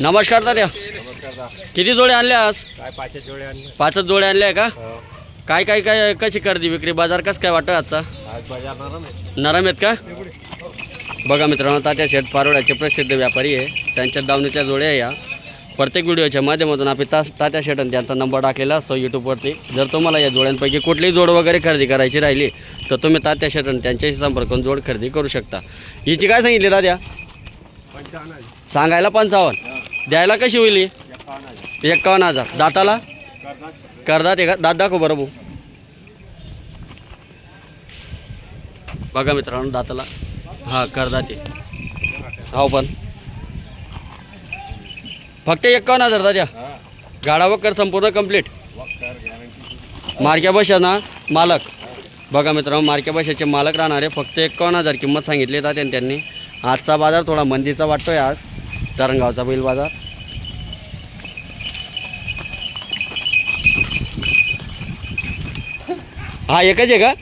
नमस्कार दादा किती जोडे आणल्या आज? काय पाचशे जोडे आणले? पाचच जोडे आणल्या आहे का? हो. काय काय काय कशी खरेदी विक्री? बाजार कसं काय वाटतं आजचा? आज बाजार नरम आहे. नरम आहेत का? बघा मित्रांनो तात्या शेठ पारोड्याचे प्रसिद्ध व्यापारी आहे. त्यांच्या दावणीच्या जोड्या आहे या. प्रत्येक व्हिडिओच्या माध्यमातून आपण तास तात्या शेठ आणि त्यांचा नंबर टाकलेला असतो यूट्यूबवरती जर तुम्हाला या जोड्यांपैकी कुठलीही जोड वगैरे खरेदी करायची राहिली तर तुम्ही तात्या शेठ आणि त्यांच्याशी संपर्क करून जोड खरेदी करू शकता. हिची काय सांगितली दाद्या सांगायला पंचावन्न. द्यायला कशी होईल ही? एक्कावन्न हजार. दाताला? करदात एका का दात दाखव बरं भाऊ. बघा मित्रांनो दाताला. हां करदात आहे हो पण. फक्त एक्कावन्न हजार दाद्या गाडा कर संपूर्ण कंप्लीट मार्क्या बशा ना मालक. बघा मित्रांनो मार्क्या बशाचे मालक राहणारे फक्त एक्कावन्न हजार किंमत सांगितली जाते त्यांनी. आजचा बाजार थोडा मंदीचा वाटतोय आज. तरंगावचा बैल बाजार. हा एकच आहे का?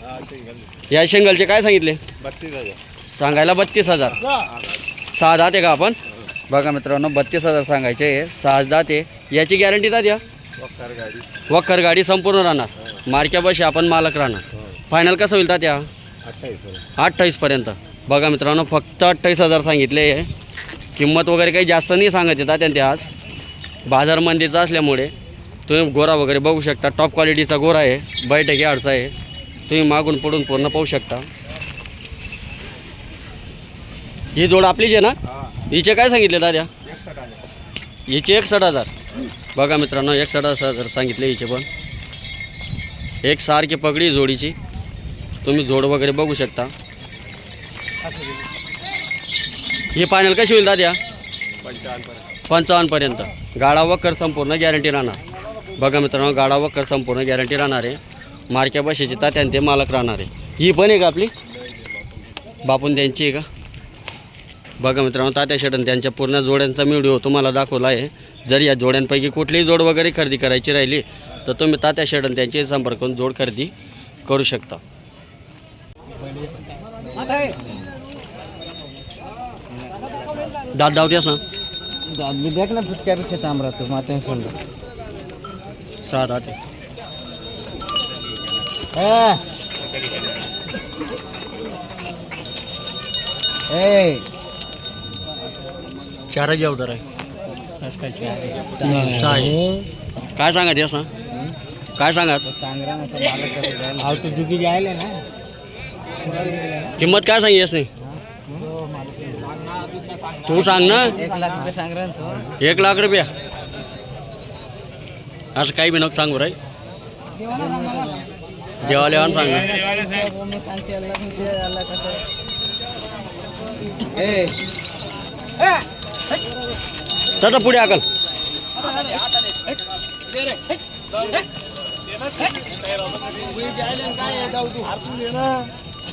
या शेंगलचे काय सांगितले? बत्तीस हजार सांगायला बत्तीस हजार. सहा दात आहे का आपण? बघा मित्रांनो बत्तीस हजार सांगायचे आहे. सहा दात आहे. याची गॅरंटी दात या? वक्कर गाडी वखर गाडी संपूर्ण राहणार. मार्क्या बशी आपण मालक राहणार. फायनल कसं होईल त्या अठ्ठावीस अठ्ठावीसपर्यंत बघा मित्रांनो फक्त अठ्ठावीस हजार सांगितले आहे. किंमत वगैरे काही जास्त नाही सांगत येतात त्यांनी आज. बाजार मंदीचा असल्यामुळे तुम्ही गोरा वगैरे बघू शकता. टॉप क्वालिटीचा गोरा आहे. बैठकी अडचा आहे. तुम्ही मागून पडून पूर्ण पाहू शकता. ही जोड आपलीच आहे ना? हिचे काय सांगितले दाद्या हिचे एकसठ हजार. बघा मित्रांनो एकसठ हजार सांगितले हिचे पण. एक सारखी पगडी जोडीची. तुम्ही जोड वगैरे बघू शकता. ही फायनल कशी होईल दाद्या? पंचावन्न पर्यंत पंचावन्नपर्यंत. गाडा वक्कर संपूर्ण गॅरंटी राहणार. बघा मित्रांनो गाडा वक्कर संपूर्ण गॅरंटी राहणार आहे. मार्क्या बशीची तात्यान ते मालक राहणार आहे. ही पण आहे का आपली बापून त्यांची आहे का? बघा मित्रांनो तात्या शेटन त्यांच्या पूर्ण जोड्यांचा व्हिडिओ तुम्हाला दाखवला आहे. जर या जोड्यांपैकी कुठलीही जोड वगैरे खरेदी करायची राहिली तर तुम्ही तात्या शेटन त्यांचे संपर्क करून जोड खरेदी करू शकता. दाद दावत्यास ना? मी देख ना फिटक्या भी खेचा रहा तू माते सुन सहा दात आहे. ए! चारच अवतार आहे. सांग सहा आहे. काय सांगत यास ना काय सांगत? मालक तो जाएले ना? किंमत काय सांगी यास नाही तू सांग ना. एक लाख रुपये सांग रहा तो. एक लाख रुपया. असं काही बी नको सांगू राय. देवालेवान सांग ना.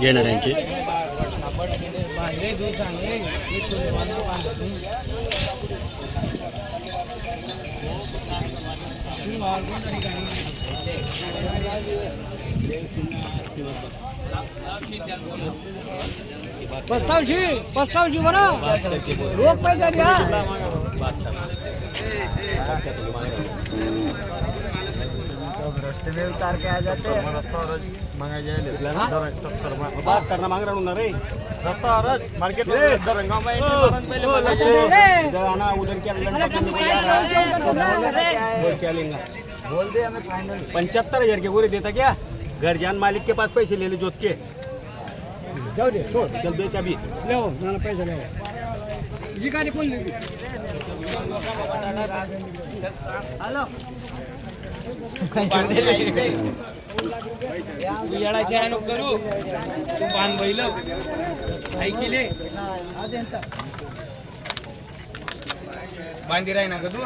घेणाऱ्यांचे पस्तावशी पस्तावशी बना रोक पैसा द्या. रस्ते में उतार के आ जाते बोल दे हमें फाइनल पंचहत्तर हज़ार के पूरे देता क्या? घर जान मालिक के पास पैसे ले ले जोत के। जाऊ दे सोड चल बेच अभी ले पैसे ले जी काय कोण हॅलो। येळाचे आहे नको करू तू बैल ऐकिले बांधीर आहे ना का तू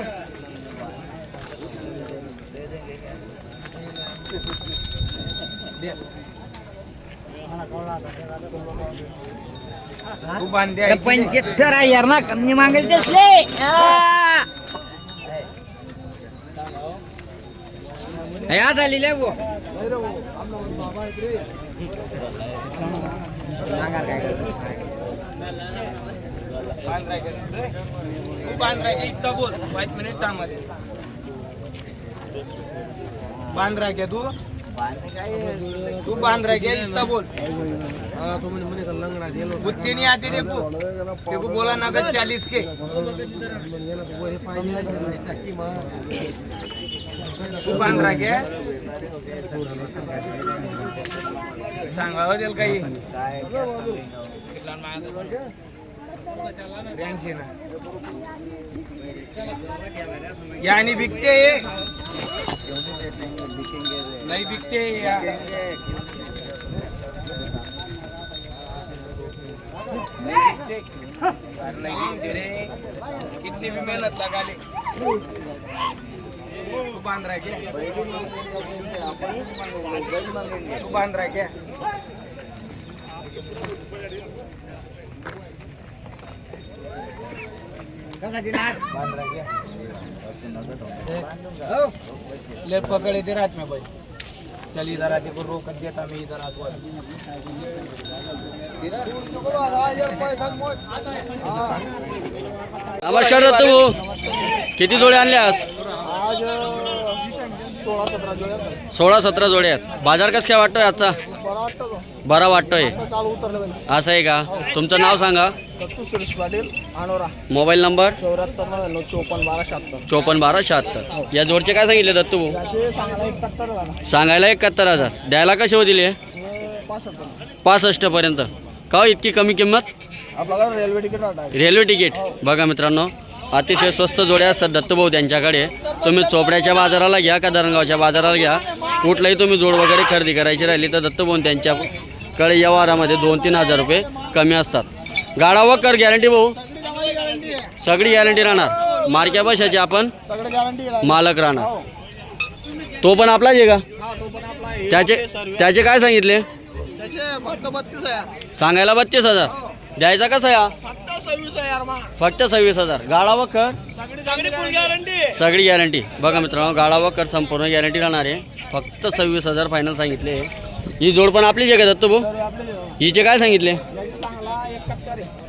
पंच्याहत्तर आहे यार ना कमी मागायचे असले याद आली ले वो तू बांध इतका बोल. पाच मिनिट टामध्ये बांद्रा राहायचं तू. तू बांद्रा राहायचं इतका बोल. बुत्तीने आधी आती देखो देखो बोला नगद चालीस के. तू सांगावं हो त्याला काही. ब्याऐंशी ना. यानी विकते नाही विकते या. रे. कितनी भी मेहनत लगा तू बांध रहा है क्या तू बांध रहा है क्या पकड़े थे रात में भाई चल इधर आते को रोक देता मैं इधर आता नमस्कार दत्त भाऊ किती जोडे आणले आज? सोळा सतरा जोडे आहेत बाजार कसं काय वाटतोय आजचा? बरा वाटतोय. असं आहे का? तुमचं नाव सांगा. सुरेश पाटील अनोरा मोबाईल नंबर? चौऱ्याहत्तर नव्याण्णव चोपन्न बारा शहात्तर. चोपन्न बारा शहात्तर. या जोडचे काय सांगितले दत्तू? भाऊ त्याचे सांगायला एकाहत्तर झाला. सांगायला एकाहत्तर हजार. द्यायला कसे होतील हे? हे पासष्ट. पासष्टपर्यंत का हो इतकी कमी किंमत? आपल्याला रेल्वे तिकीट रेल्वे तिकीट. बघा मित्रांनो अतिशय स्वस्त जोड्या असतात दत्तभाऊ त्यांच्याकडे. तुम्ही चोपड्याच्या बाजाराला घ्या का धरणगावच्या बाजाराला घ्या. कुठलाही तुम्ही जोड वगैरे खरेदी करायची राहिली तर दत्तभाऊ त्यांच्याकडे व्यवहारामध्ये दोन तीन हजार रुपये कमी असतात. गाडा वकर गॅरंटी भाऊ. सगळी गॅरंटी राहणार. मार्क्या बशाची आपण मालक राहणार. तो पण आपलाच आहे का? हा. त्याचे. त्याचे काय सांगितले? सांगायला बत्तीस हजार. द्यायचा कसा या सव्वीस हजार फक्त सव्वीस हजार. गाडा वकर सगळी सगळी फुल गॅरंटी सगळी गॅरंटी बघा मित्रांनो गाडा वकर संपूर्ण गॅरंटी राहणार आहे. फक्त सव्वीस हजार फायनल सांगितले. ही जोड पण आपलीच आहे का दत्तू भाऊ? आपले हिचे काय सांगितले?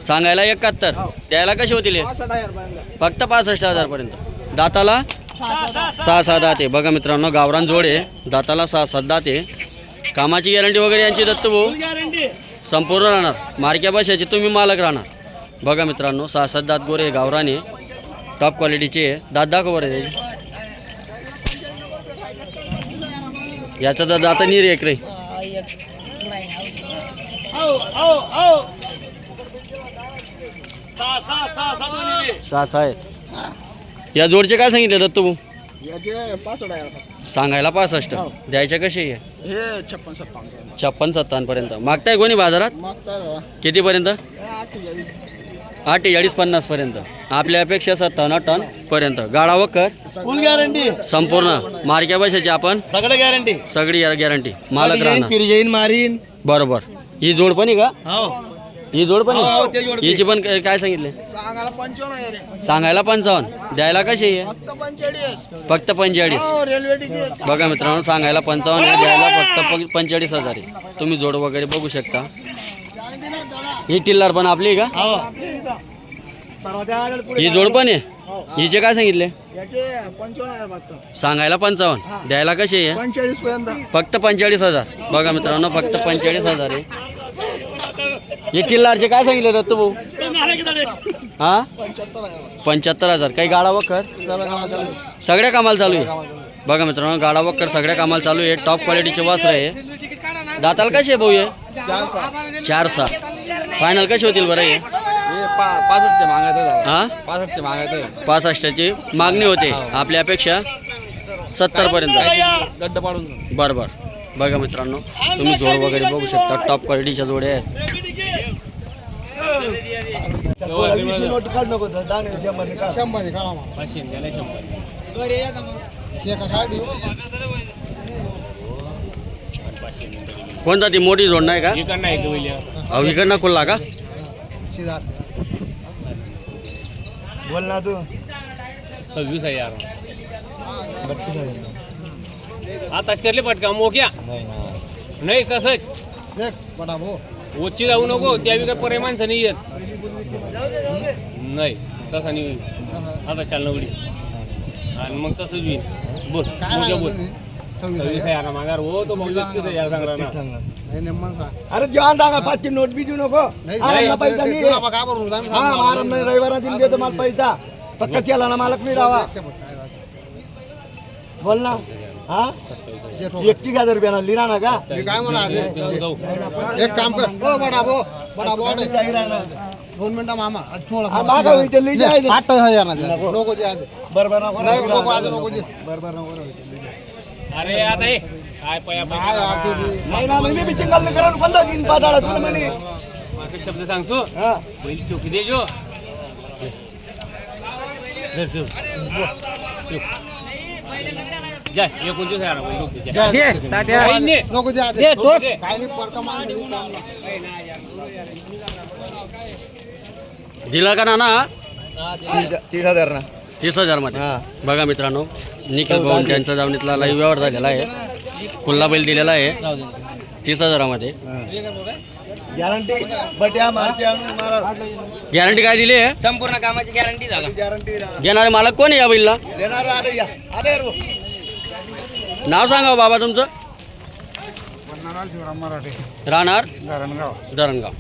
सांगायला एकाहत्तर. द्यायला कसे होतील हे? पासष्ट हजार पर्यंत. फक्त पासष्ट हजारपर्यंत. दाताला? सहा सहा दाते बघा मित्रांनो गावरान जोड आहे. दाताला सहा सात दाते कामाची गॅरंटी वगैरे यांची दत्तू भाऊ? संपूर्ण राहणार. मार्क्या बशाचे तुम्ही मालक राहणार. बघा मित्रांनो सहा सात दात गोरे गावराने टॉप क्वालिटीचे आहे. दात दाखव बरं त्याचे. याचा तर दाता नीर एक रे. सहा सहा आहेत या जोडचे काय सांगितले दत्तू भाऊ. सांगायला पासष्ट. द्यायचे कसे आहे हे छप्पन सत्तावन्न. छप्पन सत्तावन्नपर्यंत मागताय कोणी बाजारात? मागता कितीपर्यंत? अठ्ठेचाळीस अठ्ठेचाळीस पन्नासपर्यंत आपल्या अपेक्षा सत्तावन्न टन पर्यंत. गाडा वकर फुल गॅरंटी संपूर्ण. मार्क्या बशाची आपण सगळे गॅरंटी सगळी गॅरंटी मालक राहणार. पिरजाईन मारीन. बरोबर. ही जोड पण आहे का? हो. ही जोड पण हो, आहे? ते जोड पण. हिची पण काय काय सांगितले? सांगायला पंचावन्न. सांगायला पंचावन्न. द्यायला कशी आहे? फक्त पंचेचाळीस. फक्त पंचेचाळीस. हो रेल्वे तिकीट बघा मित्रांनो सांगायला पंचावन्न आहे द्यायला फक्त पंचेचाळीस हजार आहे. तुम्ही जोड वगैरे बघू शकता. ही टिल्लर पण आपली आहे का? ही. जोड पण आहे? हिचे काय सांगितले? सांगायला पंचावन्न. द्यायला कशी आहे? पंचेचाळीस पर्यंत. फक्त पंचेचाळीस हजार. बघा मित्रांनो फक्त पंचेचाळीस हजार आहे. हे किल्लारचे काय सांगितले दत्तू भाऊ? हा? पंच्याहत्तर हजार. काही गाडा वकर सगळ्या कामाला चालू आहे. बघा मित्रांनो गाडा वकर सगळ्या कामाला चालू आहे. टॉप क्वालिटीचे वस्त्र आहे. दाताला कसे आहे भाऊ हे? चार सहा. फायनल कसे होतील बरं हे? पासष्टचे मागायचं हा? पासष्टचे मागायचं पासष्टची मागणी होते. आपल्यापेक्षा सत्तरपर्यंत. गड्ड पाडून बरं बरं. बघा मित्रांनो तुम्ही जोड वगैरे बघू शकता. टॉप क्वालिटीच्या जोड्या आहेत. कोणता ती मोठी जोड नाही का? अहो इकडनं खुल्ला का बोल ना तू. सव्वीस हजार आताच करले पटका मोक्या. नाही कसंच ओची जाऊ नको त्यावेळी काय पर्याय माणसं नाही येत. नाही तसा नाही होईल. आता चाल उडी. आणि मग तसंच होईल. बोल मोक्या बोल. सव्वीस हजार मागार हो तो मग एकतीस हजार सांगला ना. अरे जेवण सांगा पाचशे नोट बी देऊ नको. आरामला पैसा नाही हा आराम नाही रविवारा दिन देतो मला पैसा. फक्त चला ना मालक मी राहा बोल ना. हा? एकतीस हजार रुपयाला लिहा ना का? काय म्हणा एक काम कर. ओ बडा भो बडा भो दोन मिनिटं मामा आज थोडं हा, मागं होईल ते. आठ हजार. नको. द्या आज. बरोबर नको नाही, नको आज नको दे. बरोबर नको नको. अरे आता हे काय पया. नाही ना मग मी बी चिंगल नाही करून बंद तीन पाताळा तुला म्हणे माझा शब्द सांगतो पहिली चौकी दे जो जा एकोणतीस हजार रुपये चौकी जा. काही नाही. नको द्या आज. नको दे. काय नाही परका मान देऊ काम नाही. दिला का नाना तीस हजार ना तीस हजारमध्ये बघा मित्रांनो निखिल पवन त्यांच्या दावणीतला लाईव्ह व्यवहार झालेला आहे. खुल्ला बैल दिलेला आहे. तीस हजारामध्ये. गॅरंटी बट्या गॅरंटी काय दिली आहे? संपूर्ण कामाची गॅरंटी झाला. गॅरंटी घेणारे मालक कोण आहे या बैलला? नाव सांगा हो बाबा तुमचं. राहणार? धरणगाव.